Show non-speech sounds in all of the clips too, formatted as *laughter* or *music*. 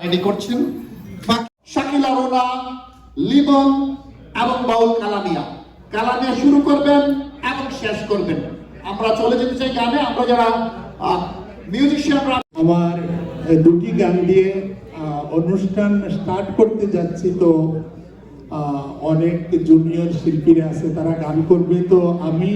Ready করছেন। শাকিলা রোনা লিমন এবং বাউল কালামিয়া কালামিয়া শুরু করবেন এবং শেষ করবেন। আমরা চলে যেতে চাই গানে। আমরা যারা মিউজিশিয়ানরা আমার দুটি গান দিয়ে অনুষ্ঠান স্টার্ট করতে যাচ্ছি তো অনেক জুনিয়র শিল্পীরা আছে, তারা গান করবে। তো আমি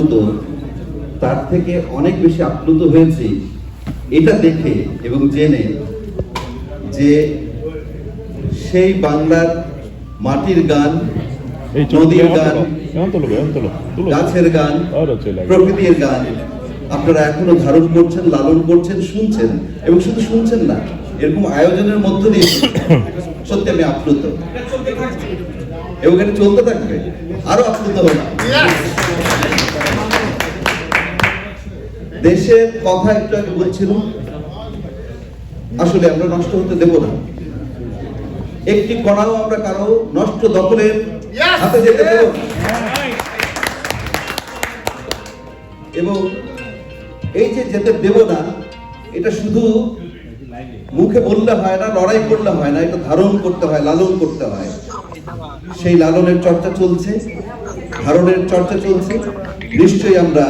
আপ্লুত তার থেকে অনেক বেশি আপ্লুত হয়েছি এটা দেখে এবং জেনে যে সেই বাংলার মাটির গান নদীর গান গাছের গান। প্রকৃতির গান আপনারা এখনও ধারণ করছেন লালন করছেন শুনছেন এবং শুধু শুনছেন না এরকম আয়োজনের মধ্য দিয়ে *coughs* সত্যি আমি আপ্লুত। এবং এটা চলতে থাকবে আরও আপ্লুত হলাম দেশের কথা একটু আগে বলছিলাম আসলে আমরা নষ্ট হতে দেব না। একটি কণাও আমরা কারও নষ্ট দখলের হাতে যেতে দেব এবং এই যে যেতে দেব না এটা শুধু মুখে বললে হয় না লড়াই করলে হয় না এটা ধারণ করতে হয় লালন করতে হয়। সেই লালনের চর্চা চলছে ধারণের চর্চা চলছে। নিশ্চয়ই আমরা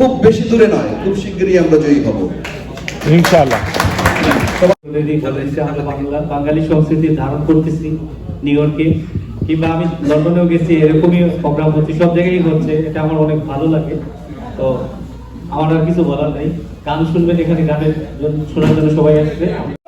খুব বেশি দূরে নয় খুব শীঘ্রই আমরা জয়ী হব। ইনশাআল্লাহ। বাঙালি সংস্কৃতি ধারণ করতেছি নিউ ইয়র্কে। কিংবা আমি লন্ডনেও গেছি এরকমই প্রোগ্রাম হচ্ছে সব জায়গায় হচ্ছে এটা আমার অনেক ভালো লাগে। তো আমার আর কিছু বলার নেই। গান শুনবেন এখানে গানের জন্য- শোনার জন্য সবাই আসবে।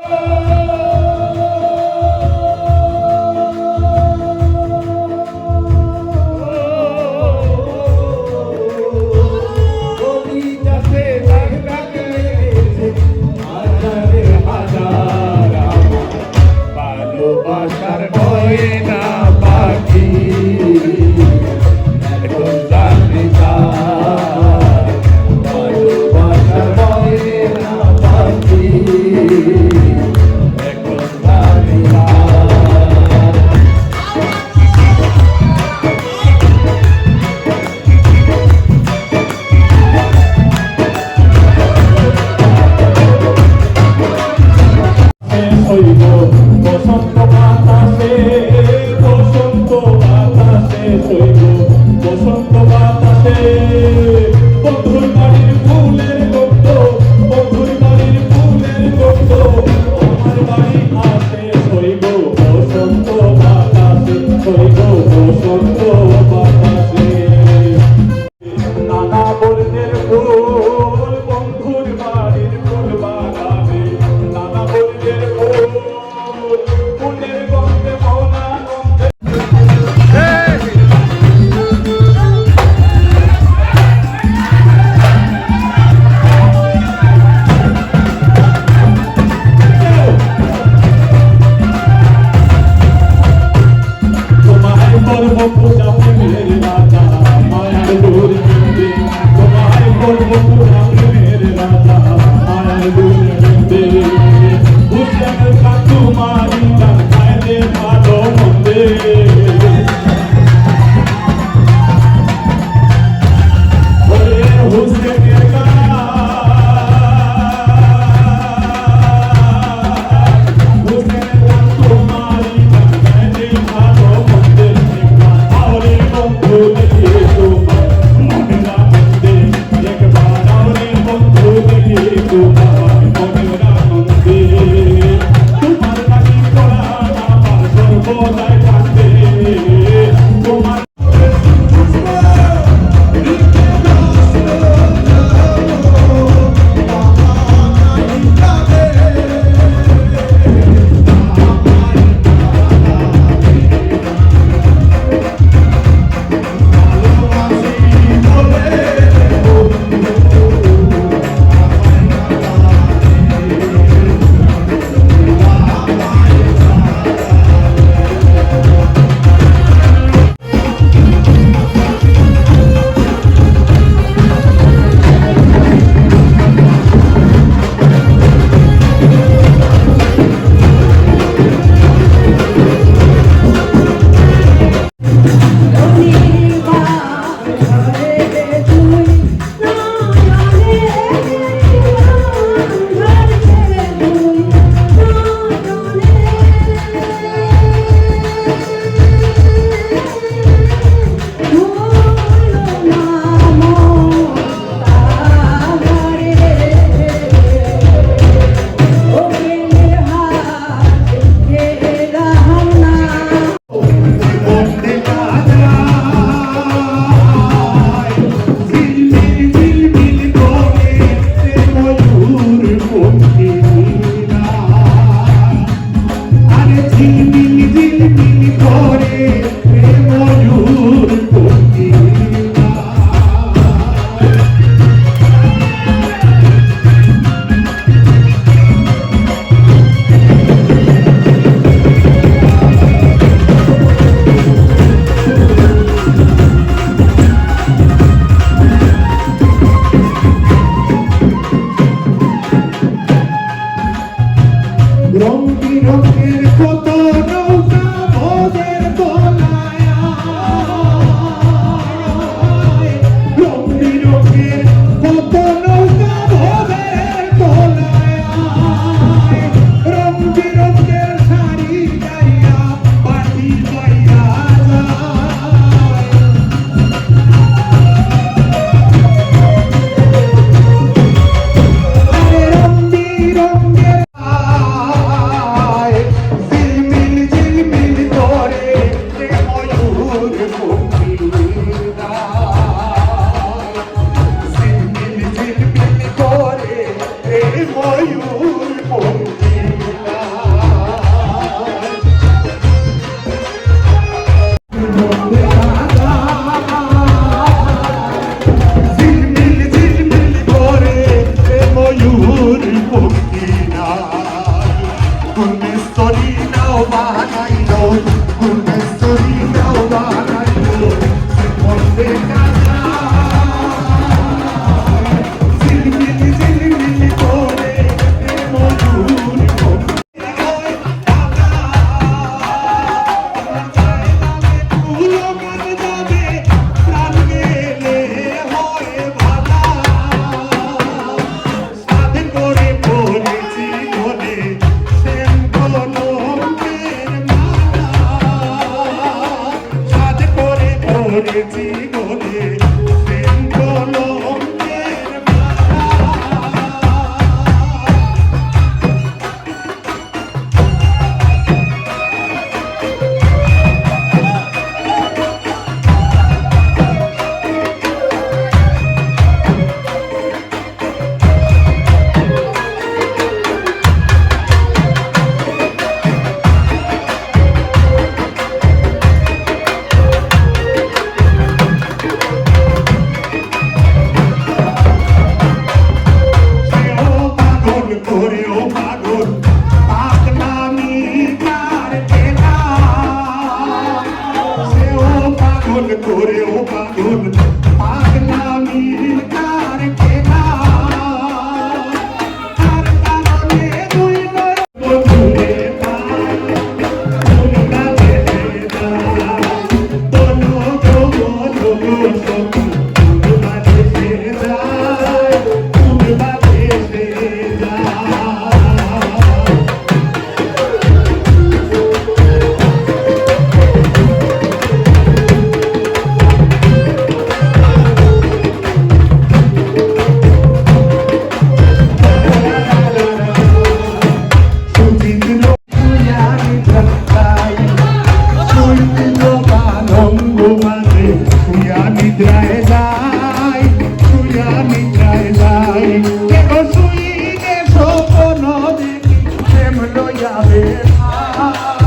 লইয়াবে না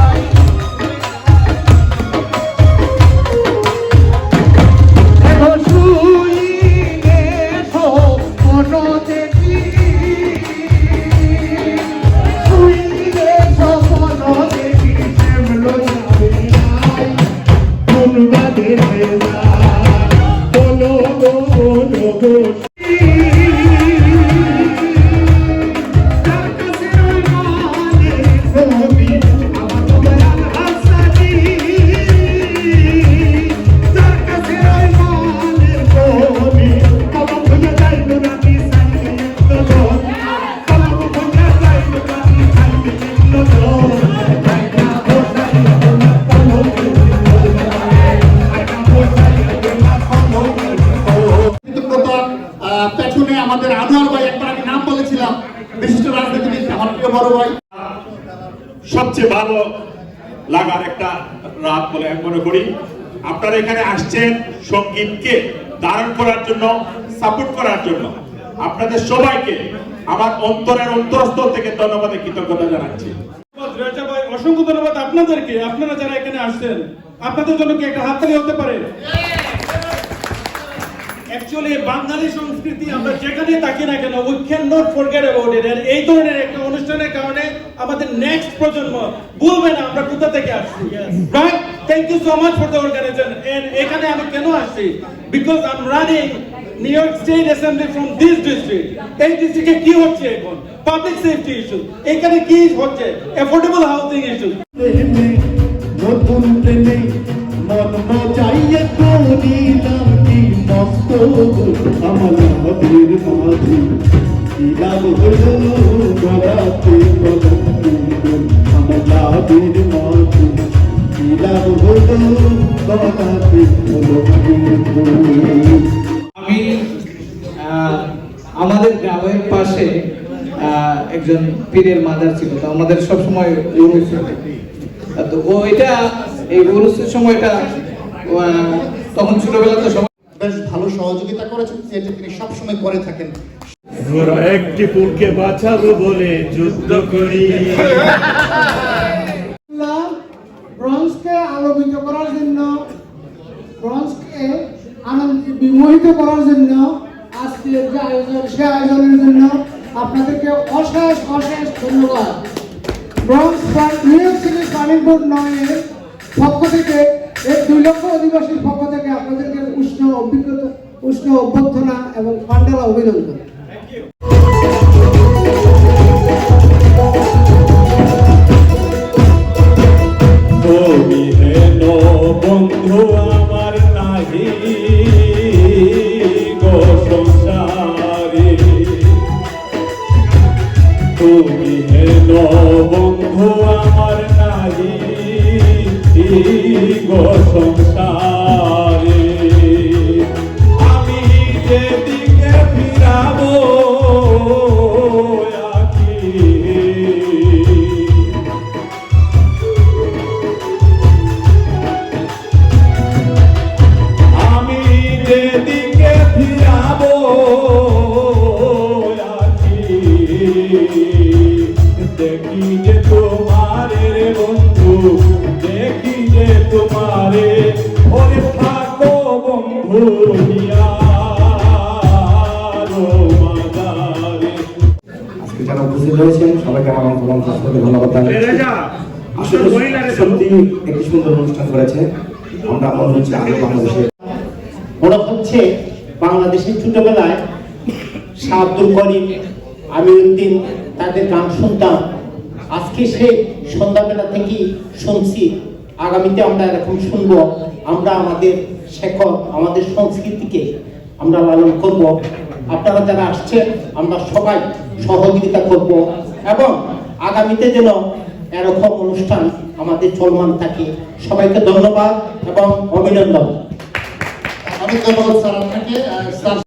আপনারা এখানে আসছেন সঙ্গীতকে ধারণ করার জন্য সাপোর্ট করার জন্য। আপনাদের সবাইকে আমার অন্তরের অন্তরস্থ থেকে ধন্যবাদ কৃতজ্ঞতা জানাচ্ছি। অসংখ্য ধন্যবাদ আপনাদেরকে। আপনারা যারা এখানে আসছেন আপনাদের জন্য কি একটা হাততালি হতে পারে? অ্যাকচুয়ালি বাঙালি সংস্কৃতি আমরা যেখানে থাকি না কেন we can not forget about it এই ধরনের একটা অনুষ্ঠানের কারণে আমাদের নেক্সট প্রজন্ম ভুলবে না আমরা কোথা থেকে আসছি। Right Thank you so much for the organization. And এখানে আমি কেন আসছি? Because I'm running New York State Assembly from this district. এই ডিস্ট্রিক্টে কি হচ্ছে এখন? Public safety issue. এখানে কি হচ্ছে? Affordable housing issue. নতুন প্রেমে মন মজাইয়ে কোনিলাম কি মস্ত আমার হবির মাঝি ইলাম হলো গরাতে কলম আমার হবির মাঝি আমি আমাদের গ্রামের পাশে আহ, একজন পীরের মাদার ছিল তো আমাদের সবসময় উরুস তো ওইটা এই উরুসের সময়টা আহ, তখন ছোটবেলা তো সবাই বেশ ভালো সহযোগিতা করেছেন যেটা তিনি সবসময় করে থাকেন। একটি ফুলকে বাঁচাবো বলে যুদ্ধ করি ব্রঞ্জকে আলোকিত করার জন্য ব্রঞ্জকে বিমোহিত করার জন্য আজকে যে আয়োজন, সে আয়োজনের জন্য আপনাদেরকে অশেষ অশেষ ধন্যবাদ। ব্রঞ্জ নিউ ইয়র্ক নয়ের পক্ষ থেকে, এই দুই লক্ষ অধিবাসীর পক্ষ থেকে আপনাদেরকে উষ্ণ অভিজ্ঞতা, উষ্ণ অভ্যর্থনা এবং পান্ডালা অভিনন্দন। বন্ধু সবাইকে আমার অন্তরঙ্গ ধন্যবাদ আসলে সত্যি একটি সুন্দর অনুষ্ঠান করেছে। আমরা মনে হচ্ছে আগে বাংলাদেশে ওরা হচ্ছে বাংলাদেশের ছোটবেলায় শাহ আব্দুল করিম আমিরুদ্দিন তাদের গান শুনতাম। আজকে সে সন্ধ্যাবেলা থেকেই শুনছি। আগামীতে আমরা এরকম শুনব। আমরা আমাদের শেখর আমাদের সংস্কৃতিকে আমরা লালন করব। আপনারা যারা আসছেন আমরা সবাই সহযোগিতা করব। এবং আগামীতে যেন এরকম অনুষ্ঠান আমাদের চলমান থাকে। সবাইকে ধন্যবাদ এবং অভিনন্দন। অনেক ধন্যবাদ স্যার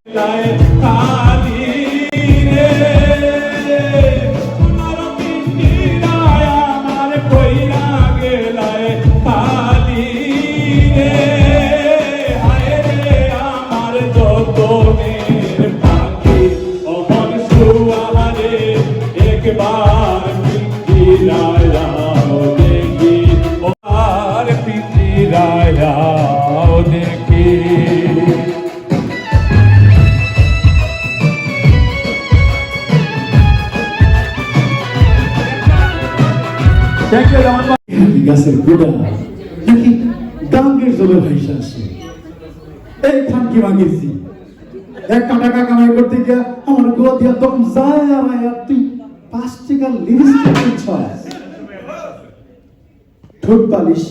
নাকি জলে ভাইসা এই থানকি একটা টাকা কামাই করতে গিয়া আমার দিয়া যায় আর তুই পাঁচ লিপস্টিক কিনছস ঠোঁট পালিশ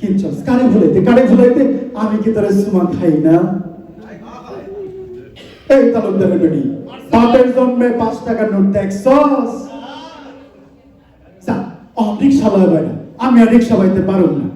কিনছস কারে ভুলাইতে কারে ভুলাইতে আমি কি তোর সুমা খাই না? এই তালুকদারের বেটি, বাপের জন্মে পাঁচ টাকার নোট দেখছস যা অ রিক্সা লয় না। আমি আর রিক্সা বাইতে পারব না।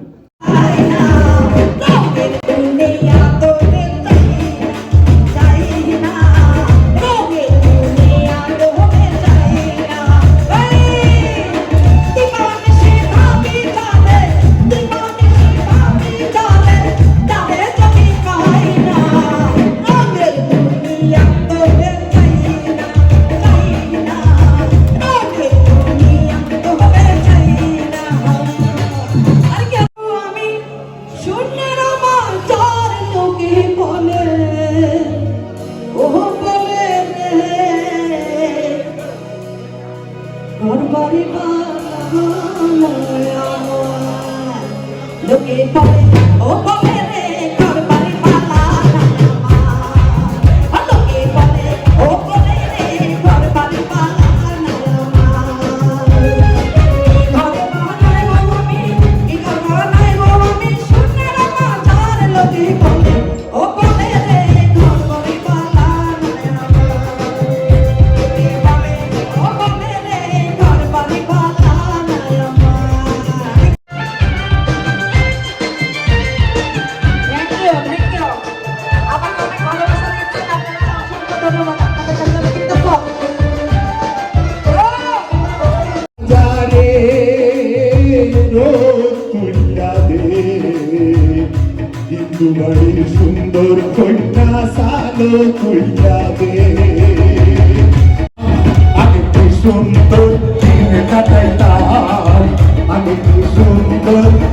কি